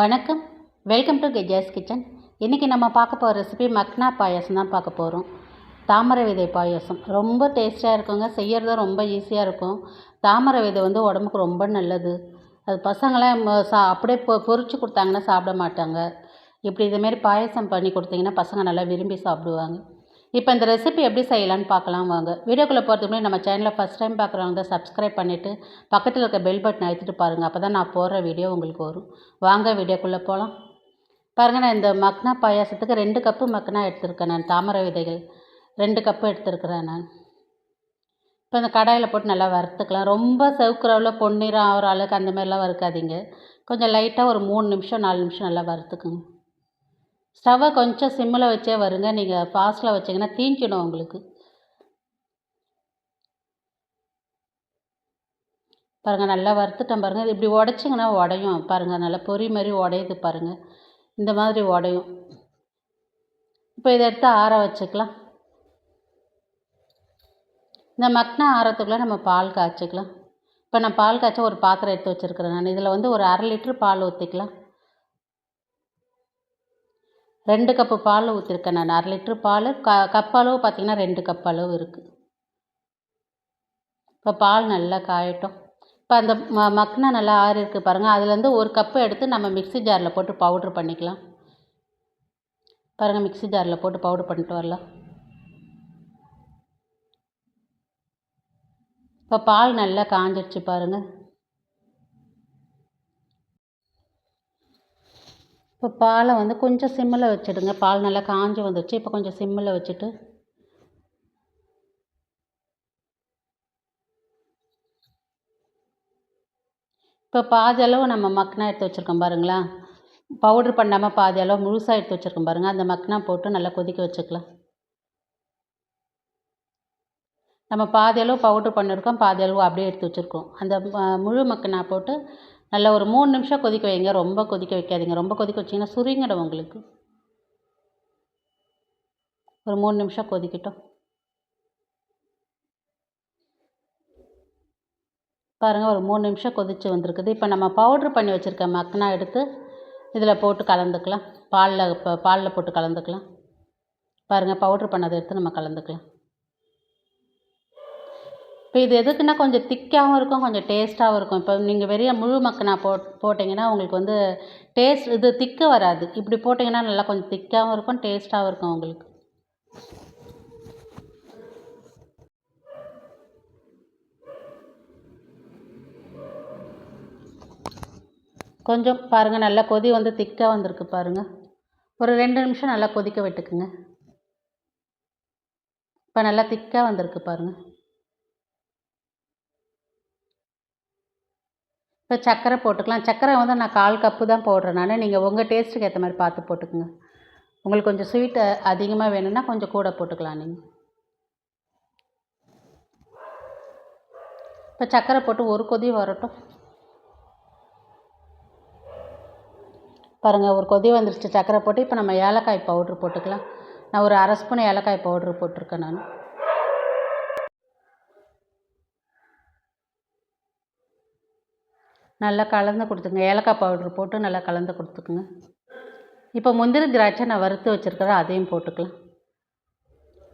வணக்கம். Welcome to கெஜாஸ் kitchen இன்றைக்கி நம்ம பார்க்க போகிற ரெசிபி மக்னா பாயாசம் தான் பார்க்க போகிறோம் தாமரை விதை பாயாசம். ரொம்ப டேஸ்ட்டாக இருக்குங்க. செய்கிறது ரொம்ப ஈஸியாக இருக்கும். தாமரை விதை வந்து உடம்புக்கு ரொம்ப நல்லது. அது பசங்களாம் சா அப்படியே பொ பொறிச்சு கொடுத்தாங்கன்னா சாப்பிட மாட்டாங்க. இப்படி இதுமாரி பாயாசம் பண்ணி கொடுத்தீங்கன்னா பசங்க நல்லா விரும்பி சாப்பிடுவாங்க. இப்போ இந்த ரெசிபி எப்படி செய்யலான்னு பார்க்கலாம் வாங்க. வீடியோக்குள்ளே போகிறதுக்கு முன்னாடி நம்ம சேனலை ஃபஸ்ட் டைம் பார்க்குறவங்க தான் சப்ஸ்கிரைப் பண்ணிவிட்டு பக்கத்தில் இருக்க பெல் பட்டன் அழுத்திட்டு பாருங்கள் அப்போ தான் நான் போடுற வீடியோ உங்களுக்கு வரும். வாங்க வீடியோக்குள்ளே போகலாம் பாருங்கள் நான் இந்த மக்னா பாயாசத்துக்கு ரெண்டு கப்பு மக்னா எடுத்திருக்கேன் நான் தாமரை விதைகள். ரெண்டு கப்பு எடுத்திருக்கிறேன் நான். இப்போ இந்த கடாயில் போட்டு நல்லா வறுத்துக்கலாம். ரொம்ப செவுக்குறவில் பொன்னிறம் ஆகிற அளவுக்கு அந்த மாதிரிலாம் வறுக்காதீங்க. கொஞ்சம் லைட்டாக ஒரு மூணு நிமிஷம் நாலு நிமிஷம் நல்லா வறுத்துக்குங்க. ஸ்டவ்வை கொஞ்சம் சிம்மில் வச்சே வருங்க. நீங்கள் ஃபாஸ்ட்டில் வச்சிங்கன்னா தீஞ்சிடும் உங்களுக்கு. பாருங்கள் நல்லா வறுத்துட்டேன் பாருங்கள் இது இப்படி உடச்சிங்கன்னா உடையும். பாருங்கள் நல்லா பொரி மாதிரி உடையுது பாருங்கள் இந்த மாதிரி உடையும். இப்போ இதை எடுத்து ஆற வச்சுக்கலாம். இந்த மக்னா ஆறத்துக்குள்ளே நம்ம பால் காய்ச்சிக்கலாம். இப்போ நான் பால் காய்ச்ச ஒரு பாத்திரம் எடுத்து வச்சுருக்கிறேன். நான் இதில் வந்து ஒரு அரை லிட்ரு பால் ஊற்றிக்கலாம். ரெண்டு கப்பு பால் ஊற்றிருக்கேன் நான். அரை லிட்ரு பால். க கப் அளவு பார்த்திங்கன்னா ரெண்டு கப் அளவு இருக்குது இப்போ பால் நல்லா காயட்டும். இப்போ அந்த ம மக்னா நல்லா ஆறி இருக்குது பாருங்கள் அதுலேருந்து ஒரு கப்பு எடுத்து நம்ம மிக்ஸி ஜாரில் போட்டு பவுட்ரு பண்ணிக்கலாம். பாருங்கள் மிக்ஸி ஜாரில் போட்டு பவுட்ரு பண்ணிட்டு வரலாம். இப்போ பால் நல்லா காஞ்சிடுச்சு பாருங்கள் இப்போ பாலை வந்து கொஞ்சம் சிம்மில் வச்சுடுங்க. பால் நல்லா காஞ்சி வந்துடுச்சு இப்போ கொஞ்சம் சிம்மில் வச்சுட்டு இப்போ பாதி அளவு நம்ம மக்னா எடுத்து வச்சுருக்கோம் பாருங்களா. பவுட்ரு பண்ணாமல் பாதி அளவு முழுசாக எடுத்து வச்சுருக்கோம் பாருங்கள் அந்த மக்னா போட்டு நல்லா கொதிக்க வச்சுக்கலாம். நம்ம பாதி அளவு பவுட்ரு பண்ணியிருக்கோம் பாதி அளவு அப்படியே எடுத்து வச்சுருக்கோம். அந்த முழு மக்னா போட்டு நல்லா ஒரு மூணு நிமிஷம் கொதிக்க வைங்க. ரொம்ப கொதிக்க வைக்காதீங்க. ரொம்ப கொதிக்க வச்சிங்கன்னா சுருங்கிடும் உங்களுக்கு. ஒரு மூணு நிமிஷம் கொதிக்கட்டும். பாருங்கள் ஒரு மூணு நிமிஷம் கொதித்து வந்திருக்குது. இப்போ நம்ம பவுட்ரு பண்ணி வச்சுருக்க மக்னா எடுத்து இதில் போட்டு கலந்துக்கலாம். பாலில் இப்போ பாலில் போட்டு கலந்துக்கலாம். பாருங்கள் பவுட்ரு பண்ணதை எடுத்து நம்ம கலந்துக்கலாம். இப்போ இது எதுக்குன்னா கொஞ்சம் திக்காகவும் இருக்கும் கொஞ்சம் டேஸ்ட்டாகவும் இருக்கும். இப்போ நீங்கள் வெறிய முழு மக்கனா போட் போட்டிங்கன்னா உங்களுக்கு வந்து டேஸ்ட் இது திக்கு வராது. இப்படி போட்டிங்கன்னா நல்லா கொஞ்சம் திக்காகவும் இருக்கும் டேஸ்ட்டாகவும் இருக்கும் உங்களுக்கு. கொஞ்சம் பாருங்கள் நல்லா கொதி வந்து திக்காக வந்திருக்கு பாருங்கள் ஒரு ரெண்டு நிமிஷம் நல்லா கொதிக்க விட்டுக்குங்க. இப்போ நல்லா திக்காக வந்திருக்கு பாருங்கள் இப்போ சர்க்கரை போட்டுக்கலாம். சர்க்கரை வந்து நான் கால் கப்பு தான் போடுறேன். நான் நீங்கள் உங்கள் டேஸ்ட்டுக்கு ஏற்ற மாதிரி பார்த்து போட்டுக்குங்க. உங்களுக்கு கொஞ்சம் ஸ்வீட்டு அதிகமாக வேணும்னா கொஞ்சம் கூட போட்டுக்கலாம் நீங்கள் இப்போ சர்க்கரை போட்டு ஒரு கொதி வரட்டும். பாருங்கள் ஒரு கொதி வந்துருச்சு. சர்க்கரை போட்டு இப்போ நம்ம ஏலக்காய் பவுட்ரு போட்டுக்கலாம். நான் ஒரு அரை ஸ்பூன் ஏலக்காய் பவுட்ரு போட்டிருக்கேன் நான். நல்லா கலந்து கொடுத்துங்க ஏலக்காய் பவுட்ரு போட்டு நல்லா கலந்து கொடுத்துக்குங்க. இப்போ முந்திரி திராட்சை நான் வறுத்து வச்சுருக்கிறேன். அதையும் போட்டுக்கலாம்.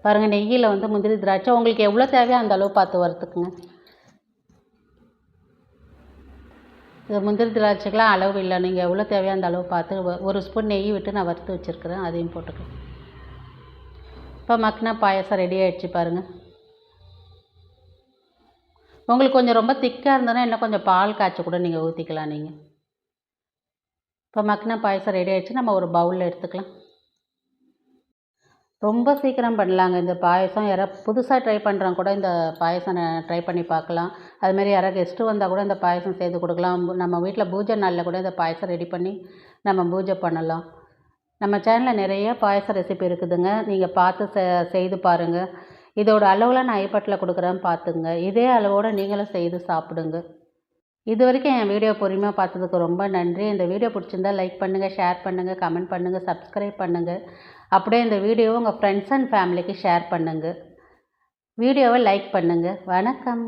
பாருங்கள் நெய்யில் வந்து முந்திரி திராட்சை. உங்களுக்கு எவ்வளோ தேவையோ அந்த அளவு பார்த்து வறுத்துக்குங்க. இந்த முந்திரி திராட்சைக்கெலாம் அளவு இல்லை. நீங்கள் எவ்வளோ தேவையோ அந்த அளவு பார்த்து ஒரு ஸ்பூன் நெய் விட்டு நான் வறுத்து வச்சுருக்கிறேன். அதையும் போட்டுக்கலாம். இப்போ மக்னா பாயாசம் ரெடி ஆகிடுச்சு பாருங்கள் உங்களுக்கு கொஞ்சம் ரொம்ப திக்காக இருந்ததுன்னா இன்னும் கொஞ்சம் பால் காய்ச்சி கூட நீங்கள் ஊற்றிக்கலாம் நீங்கள் இப்போ மக்னா பாயசம் ரெடி ஆகிடுச்சு நம்ம ஒரு பவுலில் எடுத்துக்கலாம். ரொம்ப சீக்கிரம் பண்ணலாங்க. இந்த பாயசம் யாராவது புதுசாக ட்ரை பண்ணுறவங்க கூட இந்த பாயசம் ட்ரை பண்ணி பார்க்கலாம். அதுமாரி யாராவது கெஸ்ட்டு வந்தால் கூட இந்த பாயசம் செய்து கொடுக்கலாம். நம்ம வீட்டில் பூஜை நாளில் கூட இந்த பாயசம் ரெடி பண்ணி நம்ம பூஜை பண்ணலாம். நம்ம சேனலில் நிறைய பாயச ரெசிபி இருக்குதுங்க. நீங்கள் பார்த்து செ செய்து பாருங்கள் இதோட அளவில் நான் ஐப்பட்டில் கொடுக்குறேன் பார்த்துங்க இதே அளவோடு நீங்களும் செய்து சாப்பிடுங்க. இது வரைக்கும் என் வீடியோ பொறுமையாக பார்த்ததுக்கு ரொம்ப நன்றி. இந்த வீடியோ பிடிச்சிருந்தா லைக் பண்ணுங்கள் ஷேர் பண்ணுங்கள் கமெண்ட் பண்ணுங்கள் சப்ஸ்கிரைப் பண்ணுங்கள் அப்படியே இந்த வீடியோவை உங்கள் ஃப்ரெண்ட்ஸ் அண்ட் ஃபேமிலிக்கு ஷேர் பண்ணுங்கள் வீடியோவை லைக் பண்ணுங்கள் வணக்கம்.